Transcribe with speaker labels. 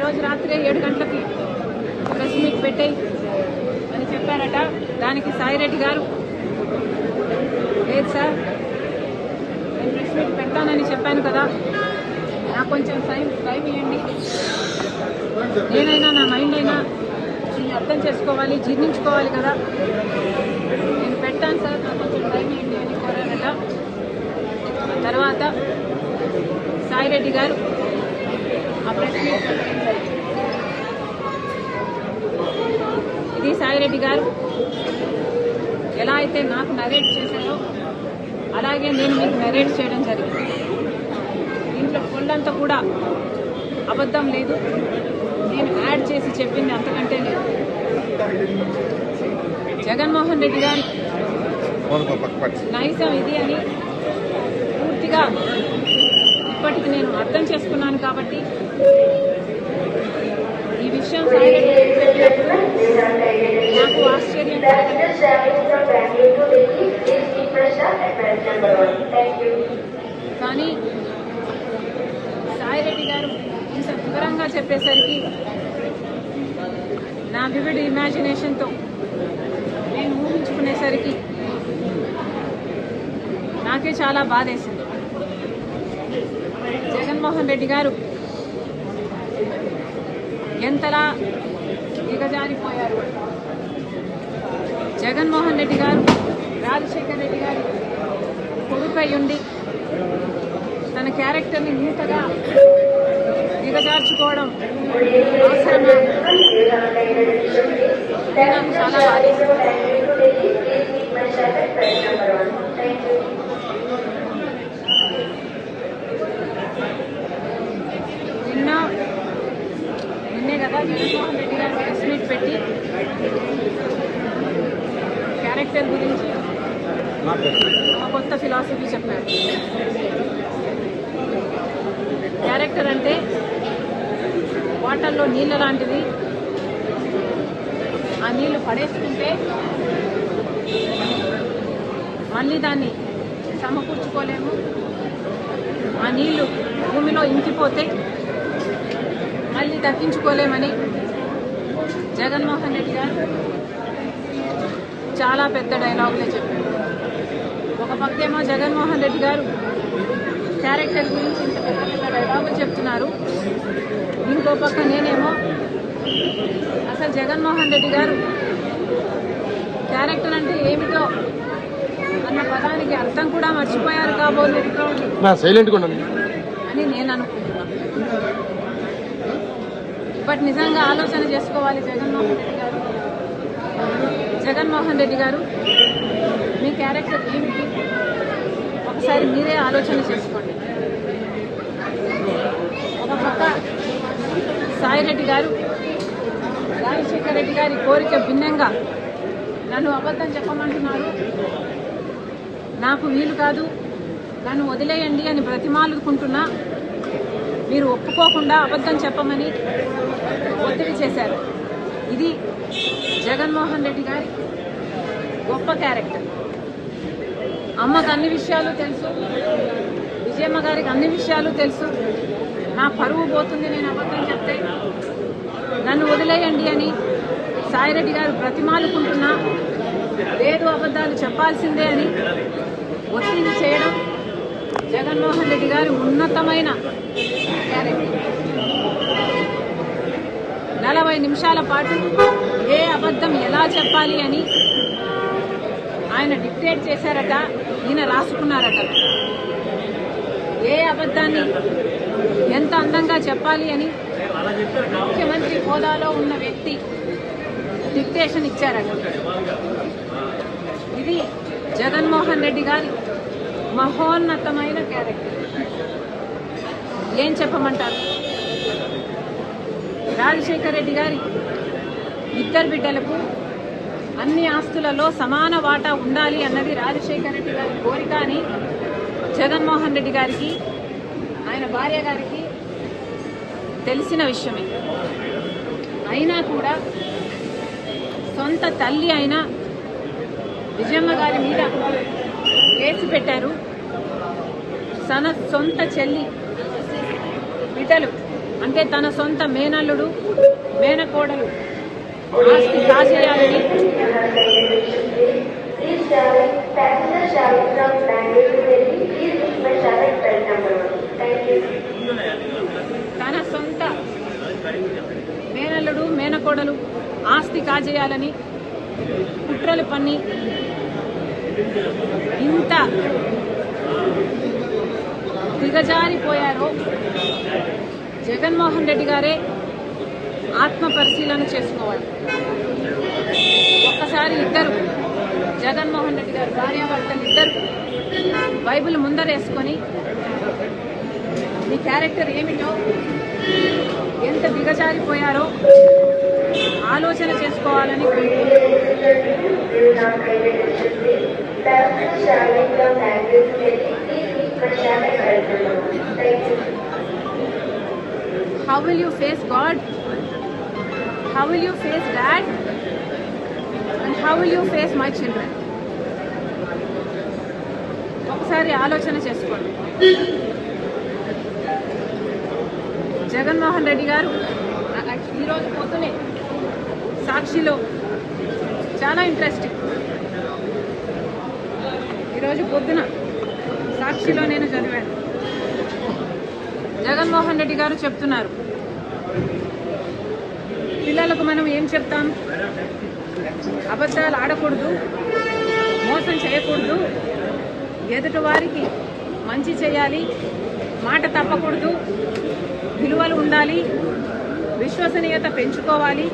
Speaker 1: ఈరోజు రాత్రి ఏడు గంటలకి ప్రెస్ మీట్ పెట్టాయి అని చెప్పారట. దానికి సాయిరెడ్డి గారు లేదు సార్ నేను ప్రెస్ మీట్ పెడతానని చెప్పాను కదా. నాకు కొంచెం టైం టైం ఇవ్వండి. నేనైనా నా మైండ్ అయినా దీన్ని అర్థం చేసుకోవాలి జీర్ణించుకోవాలి కదా. నేను పెట్టాను సార్ నాకు కొంచెం టైం ఇవ్వండి అని కోరారట. తర్వాత సాయిరెడ్డి గారు ఆ ప్రెస్ మీట్ పెట్టడం జరిగింది. ఇది సాయిరెడ్డి గారు. ఎలా అయితే నాకు నరేట్ చేశారో అలాగే నేను మీకు నరేట్ చేయడం జరిగింది. దీంట్లో ఫుల్లంతా కూడా అబద్ధం లేదు. నేను యాడ్ చేసి చెప్పింది అంతకంటే లేదు. జగన్మోహన్ రెడ్డి గారి నైజం ఇది అని పూర్తిగా ఇప్పటికి నేను అర్థం చేసుకున్నాను కాబట్టి ఈ విషయం కానీ సాయి రెడ్డి కానీ గారు ఇంత వివరంగా చెప్పేసరికి నా వివిడ్ ఇమాజినేషన్తో నేను ఊహించుకునేసరికి నాకే చాలా బాధేసింది. జగన్మోహన్ రెడ్డి గారు ఎంతలా దిగజారిపోయారు. జగన్మోహన్ రెడ్డి గారు రాజశేఖర్ రెడ్డి గారు కొడుకై ఉండి తన క్యారెక్టర్ని ఇంతగా దిగజార్చుకోవడం అవసరమా. నాకు చాలా నిన్న నిన్నే కదా జగన్మోహన్ రెడ్డి గారు ప్రెస్ మీట్ పెట్టి క్యారెక్టర్ గురించి కొత్త ఫిలాసఫీ చెప్పారు. క్యారెక్టర్ అంటే వాటర్లో నీళ్ళ లాంటిది. ఆ నీళ్ళు పడేసుకుంటే మళ్ళీ దాన్ని సమకూర్చుకోలేము. ఆ నీళ్ళు భూమిలో ఇంకిపోతే మళ్ళీ దక్కించుకోలేమని జగన్మోహన్ రెడ్డి గారు చాలా పెద్ద డైలాగులే చెప్పారు ఒక పక్కేమో జగన్మోహన్ రెడ్డి గారు క్యారెక్టర్ గురించి ఇంత పెద్ద పెద్ద డైలాగులు చెప్తున్నారు. ఇంకో పక్క నేనేమో అసలు జగన్మోహన్ రెడ్డి గారు క్యారెక్టర్ అంటే ఏమిటో అన్న పదానికి అర్థం కూడా మర్చిపోయారు కాబోలు అని నేను అనుకుంటున్నాను బట్ నిజంగా ఆలోచన చేసుకోవాలి జగన్మోహన్ రెడ్డి గారు. జగన్మోహన్ రెడ్డి గారు మీ క్యారెక్టర్ ఏమిటి? ఒకసారి మీరే ఆలోచన చేసుకోండి. ఒక పక్క సాయిరెడ్డి గారు రాజశేఖర రెడ్డి గారి కోరిక భిన్నంగా నన్ను అబద్ధం చెప్పమంటున్నారు. నాకు వీలు కాదు నన్ను వదిలేయండి అని బ్రతిమాలుకుంటున్నా. మీరు ఒప్పుకోకుండా అబద్ధం చెప్పమని ఒత్తిడి చేశారు. ఇది జగన్మోహన్ రెడ్డి గారి గొప్ప క్యారెక్టర్. అమ్మకు అన్ని విషయాలు తెలుసు. విజయమ్మ గారికి అన్ని విషయాలు తెలుసు. నా పరువు పోతుంది నేను అబద్ధం చెప్తే. నన్ను వదిలేయండి అని సాయిరెడ్డి గారు బ్రతిమాలుకుంటున్నా. లేదు అబద్ధాలు చెప్పాల్సిందే అని ఒత్తిడి చేయడం జగన్మోహన్ రెడ్డి గారి ఉన్నతమైన క్యారెక్టర్. నలభై నిమిషాల పాటు ఏ అబద్ధం ఎలా చెప్పాలి అని ఆయన డిక్టేట్ చేశారట ఈయన రాసుకున్నారట. ఏ అబద్ధాన్ని ఎంత అందంగా చెప్పాలి అని ముఖ్యమంత్రి హోదాలో ఉన్న వ్యక్తి డిక్టేషన్ ఇచ్చారట. ఇది జగన్మోహన్ రెడ్డి గారి మహోన్నతమైన క్యారెక్టర్. ఏం చెప్పమంటారు? రాజశేఖర్ రెడ్డి గారి ఇద్దరు బిడ్డలకు అన్ని ఆస్తులలో సమాన వాటా ఉండాలి అన్నది రాజశేఖర్ రెడ్డి గారి కోరిక అని జగన్మోహన్ రెడ్డి గారికి ఆయన భార్య గారికి తెలిసిన విషయమే. అయినా కూడా సొంత తల్లి అయిన విజయమ్మ గారి మీద కేసు పెట్టారు. తన సొంత చెల్లి బిడ్డలు అంటే తన సొంత మేనల్లుడు మేనకోడలు ఆస్తి కాజేయాలని తన సొంత మేనల్లుడు మేనకోడలు ఆస్తి కాజేయాలని కుట్రలు పన్ని ఇంత దిగజారిపోయారో జగన్మోహన్ రెడ్డి గారే ఆత్మ పరిశీలన చేసుకోవాలి. ఒక్కసారి ఇద్దరు జగన్మోహన్ రెడ్డి గారు భార్యాభర్తలు ఇద్దరు బైబిల్ ముందరేసుకొని మీ క్యారెక్టర్ ఏమిటో ఎంత దిగజారిపోయారో ఆలోచన చేసుకోవాలని
Speaker 2: కోరుకుంటున్నాను not railway station, please. Passenger traveling from Bangalore to Delhi, please reach my traffic belt number one. Thank you.
Speaker 1: How will you face God how will you face dad and how will you face my children ఒకసారి ఆలోచన చేసుకోండి. జగన్మోహన్ రెడ్డి గారు ఈరోజు పొద్దునే సాక్షిలో చాలా interesting ఈరోజు పొద్దున సాక్షిలో నేను చదివాను. జగన్మోహన్ రెడ్డి గారు చెప్తున్నారు. పిల్లలకు మనం ఏం చెప్తాం? అబద్ధాలు ఆడకూడదు మోసం చేయకూడదు. ఎదుటి వారికి మంచి చేయాలి మాట తప్పకూడదు. విలువలు ఉండాలి విశ్వసనీయత పెంచుకోవాలి.